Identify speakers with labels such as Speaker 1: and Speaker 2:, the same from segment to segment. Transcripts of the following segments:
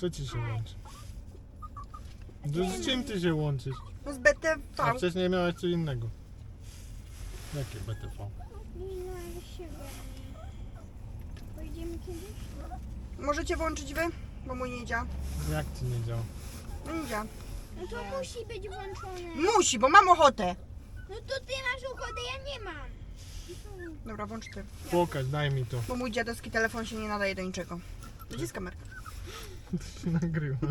Speaker 1: Co ci się łączy? Z czym ty się łączysz?
Speaker 2: No z BTV.
Speaker 1: A wcześniej miałeś co innego. Jakie BTV?
Speaker 2: Możecie włączyć wy? Bo mój nie działa.
Speaker 1: Jak ci nie działa?
Speaker 2: No nie działa.
Speaker 3: No to musi być włączone.
Speaker 2: Musi, bo mam ochotę.
Speaker 3: No to ty masz ochotę, ja nie mam.
Speaker 2: Dobra, włącz ty.
Speaker 1: Pokaż, daj mi to.
Speaker 2: Bo mój dziadowski telefon się nie nadaje do niczego. Gdzie jest kamerka?
Speaker 1: To się nagrywa.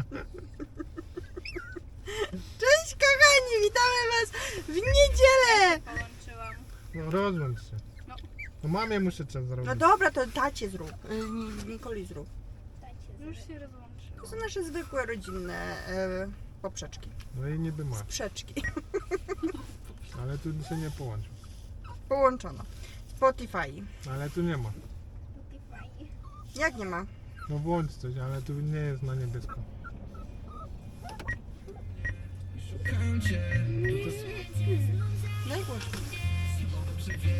Speaker 2: Cześć kochani, witamy was w niedzielę!
Speaker 4: Połączyłam.
Speaker 1: No rozłącz się.
Speaker 4: No.
Speaker 1: No mamie muszę coś zrobić.
Speaker 2: No dobra, to tacie zrób. Y, Ni- Nikoli zrób.
Speaker 4: Już się rozłączyłam.
Speaker 2: To są nasze zwykłe, rodzinne e, poprzeczki.
Speaker 1: No i niby ma.
Speaker 2: Sprzeczki.
Speaker 1: Ale tu się nie połączył.
Speaker 2: Połączono. Spotify.
Speaker 1: Ale tu nie ma.
Speaker 3: Spotify.
Speaker 2: Jak nie ma?
Speaker 1: No włącz coś, ale tu nie jest na niebiesko.
Speaker 2: Głośno.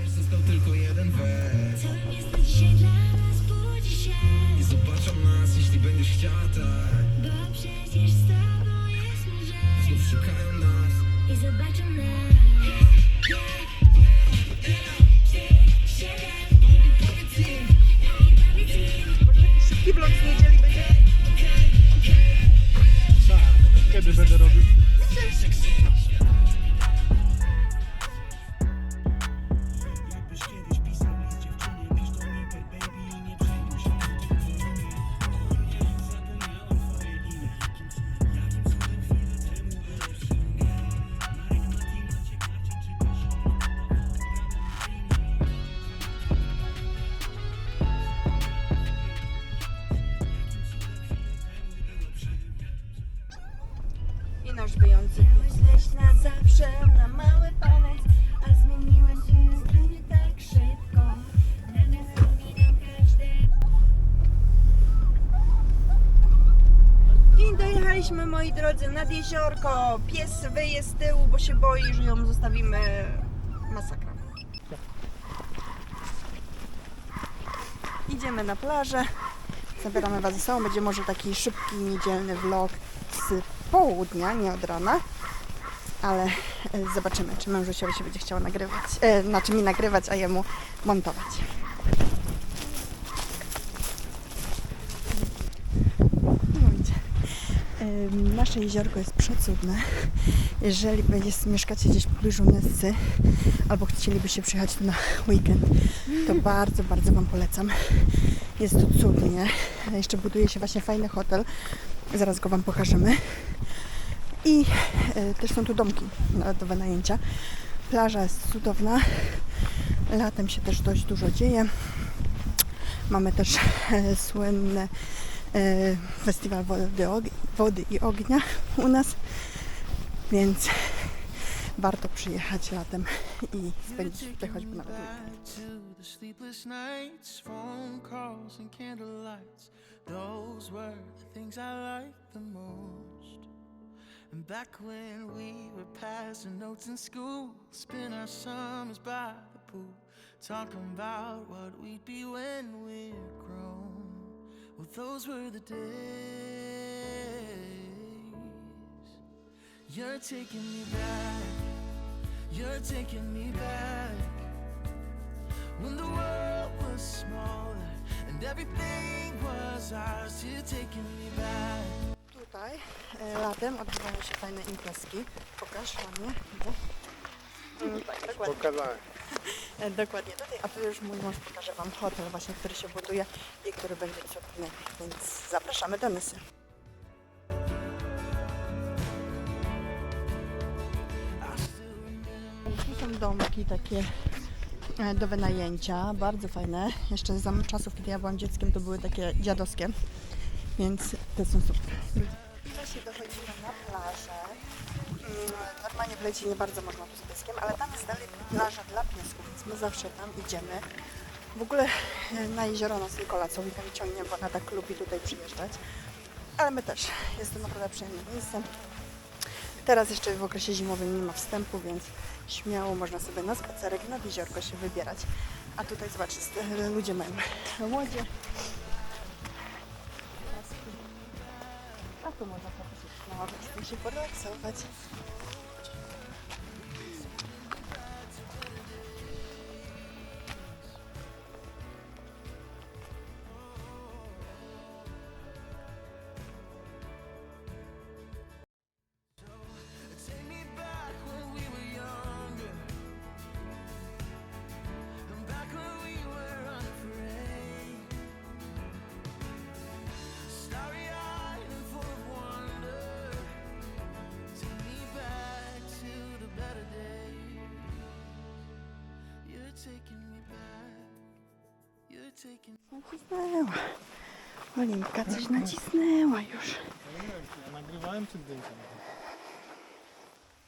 Speaker 5: Został tylko jeden
Speaker 6: Co dzisiaj dla nas budzi się
Speaker 5: I zobaczą nas, jeśli będziesz tak
Speaker 6: Bo przecież z tobą
Speaker 5: szukają nas
Speaker 6: I zobaczą nas
Speaker 2: Szybki vlog z niedzieli będzie.
Speaker 1: Tak. Kiedy będę robił?
Speaker 5: I
Speaker 2: dojechaliśmy, moi drodzy, nad jeziorko. Pies wyje z tyłu, bo się boi, że ją zostawimy. Masakra. Idziemy na plażę. Zabieramy Was ze sobą. Będzie może taki szybki, niedzielny vlog z południa, nie od rana. Ale e, zobaczymy, czy mężusiowi się będzie chciał nagrywać. E, znaczy mi nagrywać, a jemu montować. No widzicie. Ym, Nasze jeziorko jest przecudne. Jeżeli mieszkacie gdzieś w pobliżu Nessy albo chcielibyście przyjechać tu na weekend, to bardzo, bardzo Wam polecam. Jest tu cudnie. Jeszcze buduje się właśnie fajny hotel. Zaraz go Wam pokażemy. I e, też są tu domki do wynajęcia. Plaża jest cudowna. Latem się też dość dużo dzieje. Mamy też e, słynne festiwal wody, i ognia u nas, więc warto przyjechać latem i spędzić tutaj choćby nawet weekend.
Speaker 7: And back when we were passing notes in school, spend our summers by the pool, talking about what we'd be when we're grown. Well, those were the days. You're taking me back. You're taking me back when the world was smaller and everything was ours. You're taking me back.
Speaker 2: Tutaj e, latem odbywają się fajne imprezki. Pokaż ładnie. widzę. Dokładnie.
Speaker 1: Pokazałem.
Speaker 2: Dokładnie tutaj, a tu już mój mąż pokaże Wam hotel właśnie, który się buduje i który będzie cudny, więc zapraszamy do Nysy. Tu są domki takie e, do wynajęcia, bardzo fajne. Jeszcze za czasów, kiedy ja byłam dzieckiem, to były takie dziadowskie, więc te są super. I właśnie dochodzimy na plażę. Mm, normalnie w lecie nie bardzo można tu z pieskiem, ale tam jest dalej plaża dla piesków, więc my zawsze tam idziemy. W ogóle e, na jezioro nas Nikola co weekend ciągnie, bo ona tak lubi tutaj przyjeżdżać. Ale my też. Jest to naprawdę przyjemne miejsce. Teraz jeszcze w okresie zimowym nie ma wstępu, więc śmiało można sobie na spacerek, na jeziorko się wybierać. A tutaj zobaczcie, ludzie mają łodzie. A tu można po prostu na łowiec i się Nacisnęła. Olinka coś nacisnęła już.
Speaker 1: Nie wiem, czy nagrywałem czy.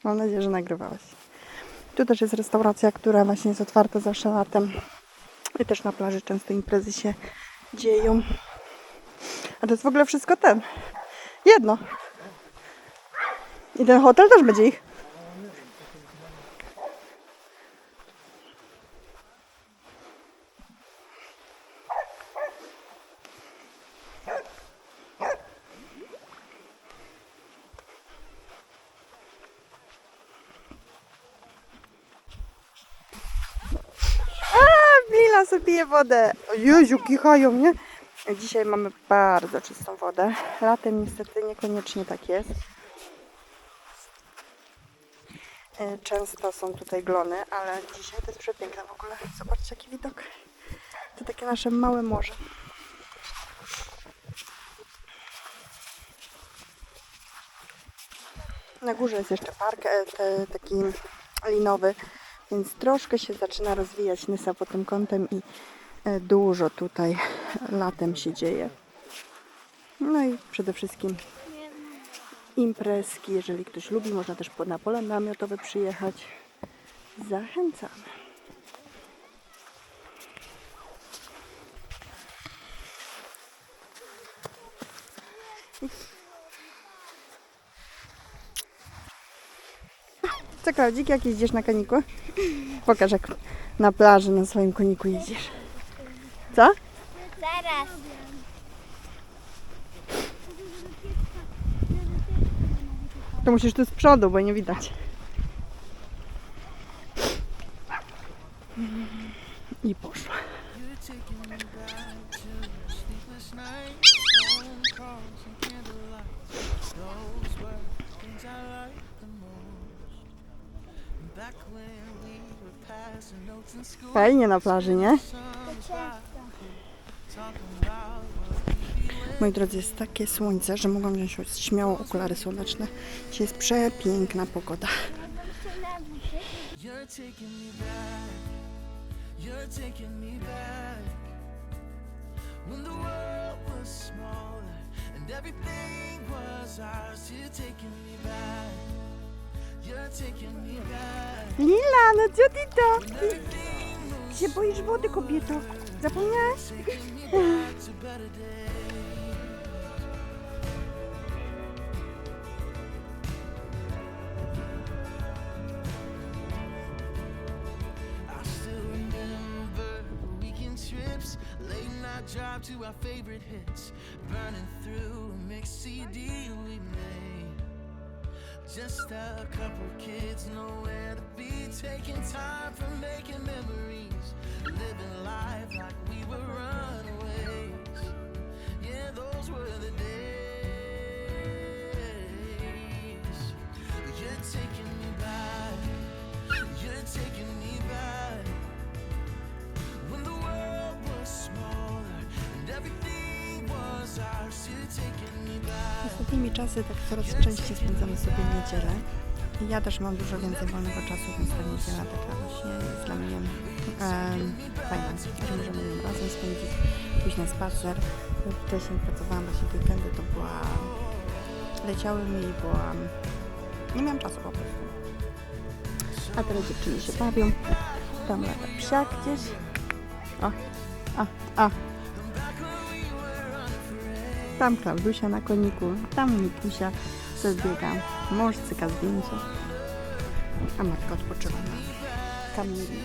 Speaker 2: Mam nadzieję, że nagrywałeś. Tu też jest restauracja, która właśnie jest otwarta zawsze latem. I też na plaży często imprezy się dzieją. A to jest w ogóle wszystko ten. Jedno. I ten hotel też będzie ich. Sobie pije wodę. O Jezu, kichają, nie? Dzisiaj mamy bardzo czystą wodę. Latem niestety niekoniecznie tak jest. E, Często są tutaj glony, ale dzisiaj to jest przepiękne w ogóle. Zobaczcie jaki widok. To takie nasze małe morze. Na górze jest jeszcze park e, taki linowy, więc troszkę się zaczyna rozwijać Nysa pod tym kątem i e, dużo tutaj latem się dzieje. No i przede wszystkim imprezki, jeżeli ktoś lubi, można też na pole namiotowe przyjechać. Zachęcamy. Co, Klaudzik, jak jeździsz na koniku? Pokaż, jak na plaży na swoim koniku jeździsz. Co?
Speaker 3: Zaraz.
Speaker 2: To musisz tu z przodu, bo nie widać. I poszła.
Speaker 7: You're taking me back to sleepless nights, phone calls and candlelight. Those were things I liked the most. Back when we were passing notes in school.
Speaker 2: Fajnie na plaży, nie? Moi drodzy, jest takie słońce, że mogłam wziąć śmiało okulary słoneczne. Dzisiaj jest przepiękna pogoda.
Speaker 7: You're taking me back. You're taking me back. When the world was smaller and everything was ours. You're taking me back.
Speaker 2: Lila, no co ty to? Ty się boisz wody, kobieto? Zapomniałaś?
Speaker 7: drive to our favorite hits, burning through CD we made. Just a couple kids, nowhere to be, taking time for making memories, living life like we were runaways. Yeah, those were the days. You're taking me back. You're taking me back. When the world was smaller and everything
Speaker 2: Ostatnimi czasy tak coraz częściej spędzamy sobie niedzielę. Ja też mam dużo więcej wolnego czasu, więc ta niedziela taka właśnie jest dla mnie em, fajna, że możemy ją razem spędzić, pójść na spacer. Wcześniej pracowałam właśnie weekendy, to była... leciały mi i byłam... nie miałam czasu po prostu. A teraz dziewczyny się bawią. Tam lata psiak gdzieś. O, a, a. Tam Klaudusia na koniku, tam Mikusia se zbiega, mąż cyka zdjęcia, a matka odpoczywa na kamieniu.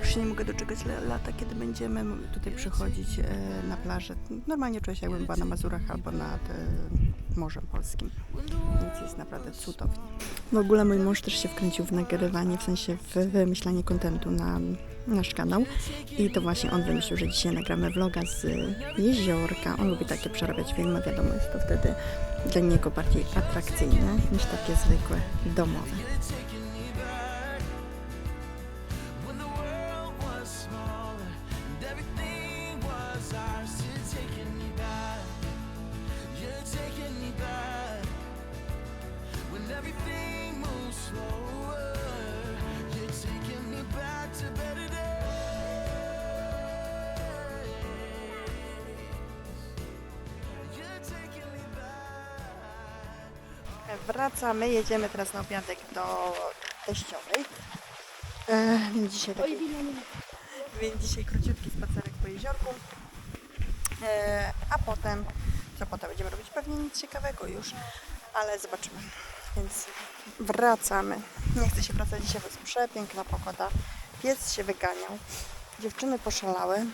Speaker 2: Już nie mogę doczekać la- lata, kiedy będziemy tutaj przychodzić e, na plażę. Normalnie czuję się jakbym była na Mazurach albo nad Morzem Polskim. Więc jest naprawdę cudownie. W ogóle mój mąż też się wkręcił w nagrywanie, w sensie w wymyślanie kontentu na nasz kanał. I to właśnie on wymyślił, że dzisiaj nagramy vloga z jeziorka. On lubi takie przerabiać filmy, wiadomo, jest to wtedy dla niego bardziej atrakcyjne niż takie zwykłe domowe. Wracamy, jedziemy teraz na obiadek do teściowej. E, więc dzisiaj taki, więc dzisiaj króciutki spacerek po jeziorku. E, a potem, co potem będziemy robić? Pewnie nic ciekawego już, ale zobaczymy. Więc wracamy. Nie chcę się wracać dzisiaj, bo jest przepiękna pogoda. Pies się wyganiał. Dziewczyny poszalały.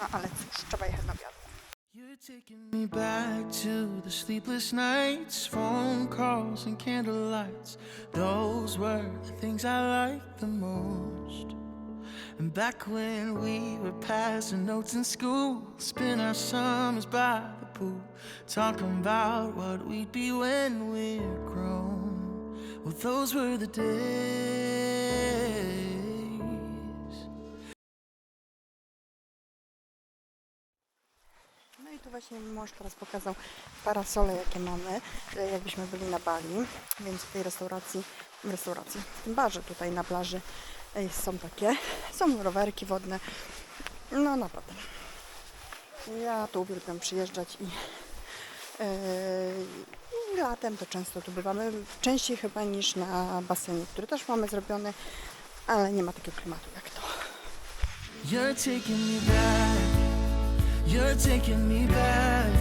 Speaker 2: No ale cóż, trzeba jechać na obiad.
Speaker 7: You're taking me back to the sleepless nights, calls and candlelights. Those were the things I liked the most. And back when we were passing notes in school, spend our summers by the pool, talking about what we'd be when we're grown. Well, those were the days.
Speaker 2: Właśnie mąż teraz pokazał parasole, jakie mamy, e, jakbyśmy byli na Bali, więc w tej restauracji, w restauracji, w tym barze tutaj na plaży e, są takie, są rowerki wodne, no naprawdę. Ja tu uwielbiam przyjeżdżać i e, latem to często tu bywamy, częściej chyba niż na basenie, który też mamy zrobiony, ale nie ma takiego klimatu jak to.
Speaker 7: You're taking me back. You're taking me back.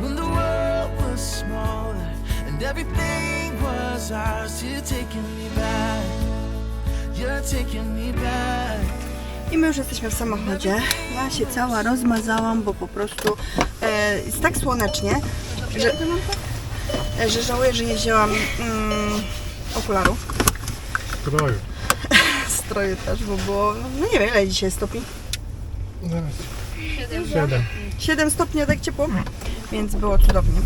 Speaker 7: When the world was smaller and everything was ours. You're taking me back. You're taking me back.
Speaker 2: I my już jesteśmy w samochodzie. Ja się cała rozmazałam, bo po prostu e, jest tak słonecznie, że, że żałuję, że nie wzięłam mm, okularów.
Speaker 1: Stroju.
Speaker 2: Stroju też, bo było, no nie wiem ile dzisiaj stopni.
Speaker 1: Zaraz. Siedem.
Speaker 2: 7 stopni, tak ciepło, więc było cudownie.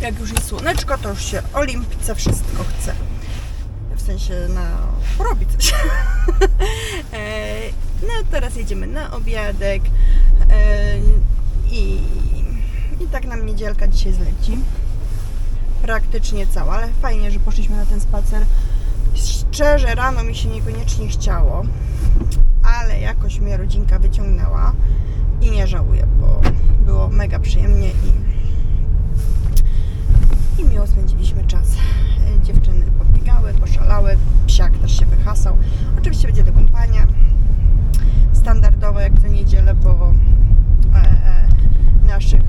Speaker 2: Jak już jest słoneczko, to już się Olimpice wszystko chce. W sensie na porobić coś. E, no teraz jedziemy na obiadek e, i, i tak nam niedzielka dzisiaj zleci. Praktycznie cała, ale fajnie, że poszliśmy na ten spacer. Szczerze, rano mi się niekoniecznie chciało, ale jakoś mnie rodzinka wyciągnęła i nie żałuję, bo było mega przyjemnie i, i miło spędziliśmy czas. Dziewczyny pobiegały, poszalały, psiak też się wyhasał. Oczywiście będzie do kąpania. Standardowo jak co niedzielę po e, naszych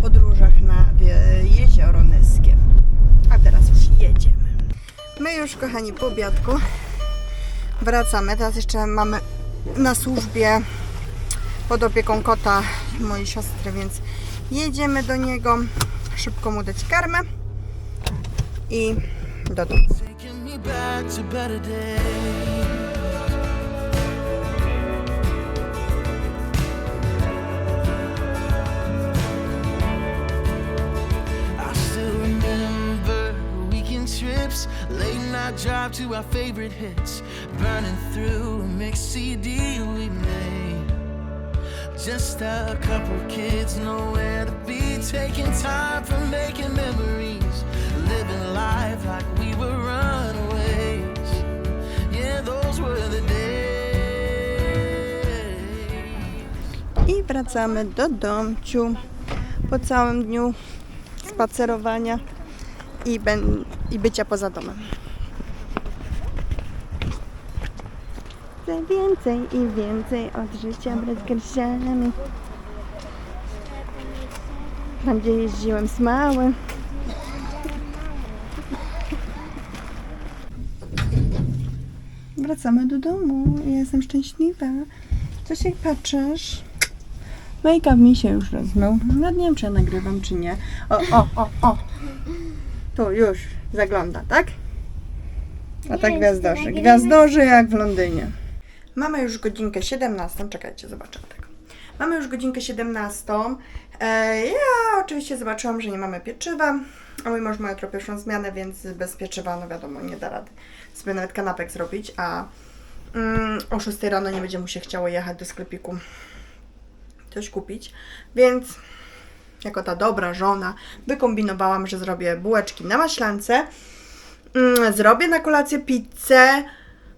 Speaker 2: podróżach nad jezioro Nyskie. A teraz już jedziemy. My już, kochani, po obiadku wracamy. Teraz jeszcze mamy na służbie pod opieką kota mojej siostry, więc jedziemy do niego, szybko mu dać karmę i do domu.
Speaker 7: Late night drive to our favorite hits, burning through a mixed CD we made. Just a couple kids, nowhere to be, taking time for making memories, living life like we were runaways. Yeah, those were the days.
Speaker 2: I wracamy do domciu po całym dniu spacerowania i, ben, i bycia poza domem. Chcę więcej i więcej od życia bez garściami. Tam gdzie jeździłem z małym. Wracamy do domu. Ja jestem szczęśliwa. Co się patrzysz? Make-up mi się już rozmył. Nawet nie wiem, czy ja nagrywam, czy nie. O, o, o, o. Tu już zagląda, tak? A tak gwiazdorzy. Gwiazdorzy jak w Londynie. Mamy już godzinkę 17. Czekajcie, zobaczę tego. Mamy już godzinkę 17. E, ja oczywiście zobaczyłam, że nie mamy pieczywa. A mój mąż ma jutro pierwszą zmianę, więc bez pieczywa, no wiadomo, nie da rady sobie nawet kanapek zrobić, a mm, o 6 rano nie będzie mu się chciało jechać do sklepiku coś kupić, więc jako ta dobra żona wykombinowałam, że zrobię bułeczki na maślance, mm, zrobię na kolację pizzę.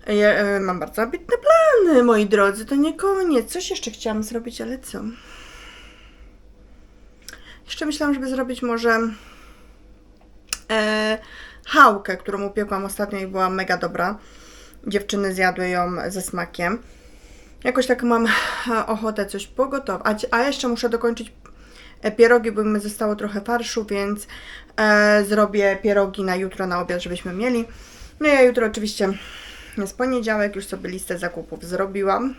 Speaker 2: Ja, e, mam bardzo ambitne plany, moi drodzy, to nie koniec. Coś jeszcze chciałam zrobić, ale co? Jeszcze myślałam, żeby zrobić może e, chałkę, którą upiekłam ostatnio i była mega dobra. Dziewczyny zjadły ją ze smakiem. Jakoś tak mam e, ochotę coś pogotować. A jeszcze muszę dokończyć e, pierogi, bo mi zostało trochę farszu, więc e, zrobię pierogi na jutro, na obiad, żebyśmy mieli. No ja jutro oczywiście jest poniedziałek, już sobie listę zakupów zrobiłam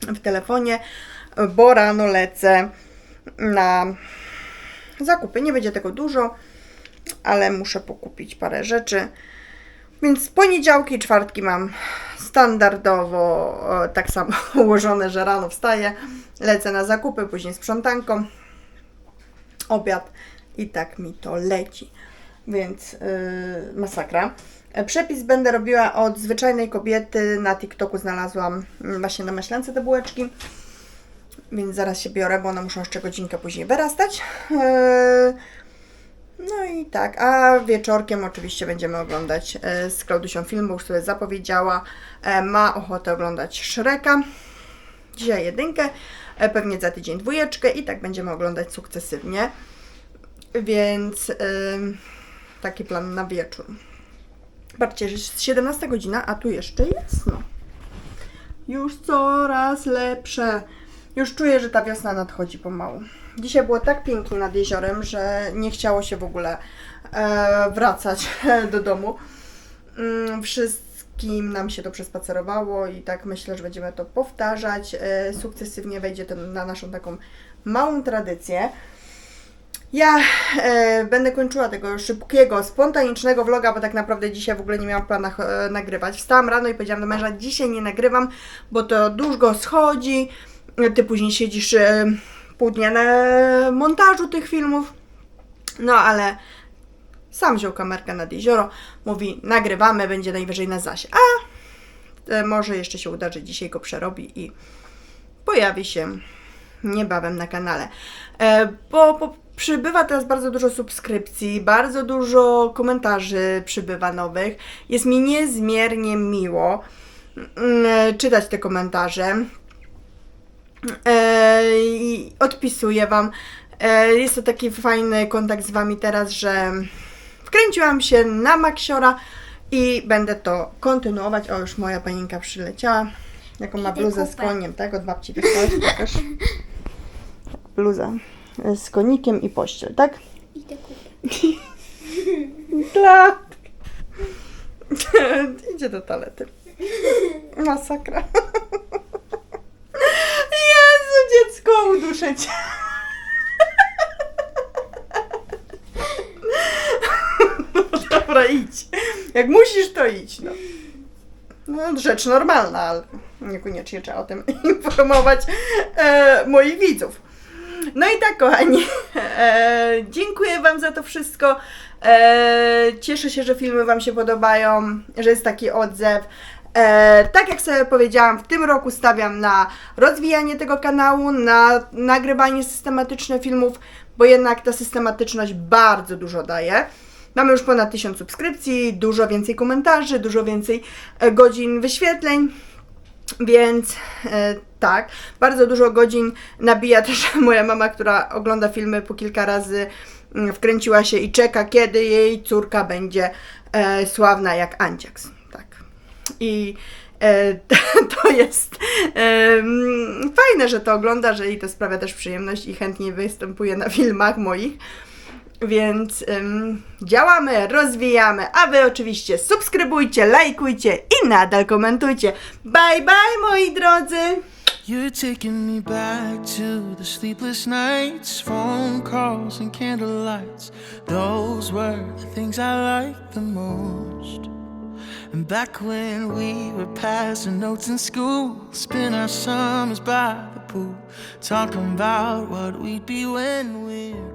Speaker 2: w telefonie, bo rano lecę na zakupy. Nie będzie tego dużo, ale muszę pokupić parę rzeczy. Więc poniedziałki i czwartki mam standardowo e, tak samo ułożone, że rano wstaję, lecę na zakupy, później sprzątanką, obiad i tak mi to leci. Więc yy, masakra. E, Przepis będę robiła od zwyczajnej kobiety. Na TikToku znalazłam mm, właśnie na maślance te bułeczki. Więc zaraz się biorę, bo one muszą jeszcze godzinkę później wyrastać. Yy, no i tak, a wieczorkiem oczywiście będziemy oglądać e, z Klaudusią film, bo już sobie zapowiedziała. E, ma ochotę oglądać Shreka. Dzisiaj jedynkę, e, pewnie za tydzień dwójeczkę i tak będziemy oglądać sukcesywnie. Więc taki plan na wieczór. Patrzcie, że jest 17 godzina, a tu jeszcze jasno. Już coraz lepsze. Już czuję, że ta wiosna nadchodzi pomału. Dzisiaj było tak pięknie nad jeziorem, że nie chciało się w ogóle e, wracać do domu. Mm, wszystkim nam się to przespacerowało i tak myślę, że będziemy to powtarzać. E, sukcesywnie wejdzie to na naszą taką małą tradycję. Ja e, będę kończyła tego szybkiego, spontanicznego vloga, bo tak naprawdę dzisiaj w ogóle nie miałam planach e, nagrywać. Wstałam rano i powiedziałam do męża, dzisiaj nie nagrywam, bo to długo schodzi, ty później siedzisz e, pół dnia na montażu tych filmów. No ale sam wziął kamerkę nad jezioro, mówi nagrywamy, będzie najwyżej na zasie. A e, może jeszcze się uda, że dzisiaj go przerobi i pojawi się niebawem na kanale. E, bo, bo przybywa teraz bardzo dużo subskrypcji, bardzo dużo komentarzy przybywa nowych. Jest mi niezmiernie miło mm, e, czytać te komentarze. E, I odpisuję Wam. E, jest to taki fajny kontakt z Wami teraz, że wkręciłam się na Maksiora i będę to kontynuować. O, już moja paninka przyleciała. Jaką ma bluzę z koniem, tak? Od babci pokaż. Bluza z konikiem i pościel, tak?
Speaker 3: Idę kupię.
Speaker 2: Tak. Idzie do toalety. Masakra. Jezu, dziecko, uduszę cię. No dobra, idź. Jak musisz, to idź, no. No, rzecz normalna, ale niekoniecznie trzeba o tym informować e, moich widzów. No i tak, kochani, e, dziękuję Wam za to wszystko. E, cieszę się, że filmy Wam się podobają, że jest taki odzew. E, tak jak sobie powiedziałam, w tym roku stawiam na rozwijanie tego kanału, na nagrywanie systematyczne filmów, bo jednak ta systematyczność bardzo dużo daje. Mamy już ponad 1000 subskrypcji, dużo więcej komentarzy, dużo więcej e, godzin wyświetleń. Więc e, tak, bardzo dużo godzin nabija też moja mama, która ogląda filmy po kilka razy, mm, wkręciła się i czeka, kiedy jej córka będzie e, sławna jak Andziaks. Tak. I e, to jest e, mm, fajne, że to ogląda, że jej to sprawia też przyjemność i chętnie występuje na filmach moich. Więc ym, działamy, rozwijamy, a Wy oczywiście subskrybujcie, lajkujcie i nadal komentujcie. Bye bye moi drodzy!
Speaker 7: You're taking me back to the sleepless nights, phone calls and candlelights. Those were the things I liked the most. And back when we were passing notes in school, spend our summers by the pool, talking about what we'd be when we're